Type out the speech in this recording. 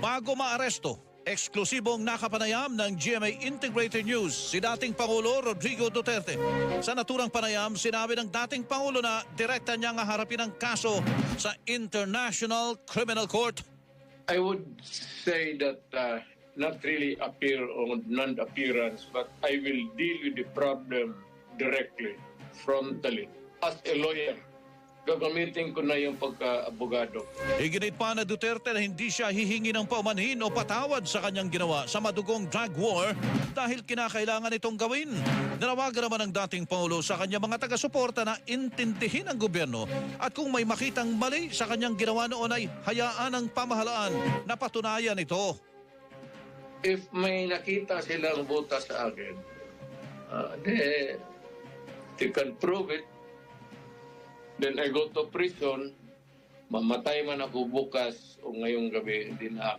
Bago maaresto, eksklusibong nakapanayam ng GMA Integrated News si dating Pangulo Rodrigo Duterte. Sa naturang panayam, sinabi ng dating Pangulo na direkta niyang haharapin ang kaso sa International Criminal Court. I would say that uh, not really appear on non-appearance, but I will deal with the problem directly, frontally. As a lawyer, gagamitin ko na yung pagka-abogado. Iginit pa na Duterte na hindi siya hihingi ng paumanhin o patawad sa kanyang ginawa sa madugong drug war dahil kinakailangan itong gawin. Nanawagan naman ng dating Pangulo sa kanyang mga taga-suporta na intindihin ang gobyerno at kung may makitang mali sa kanyang ginawa noon ay hayaan ang pamahalaan na patunayan ito. If may nakita silang butas sa akin, uh, they, they can prove it. Then I go to prison, mamatay man ako bukas o ngayong gabi, hindi na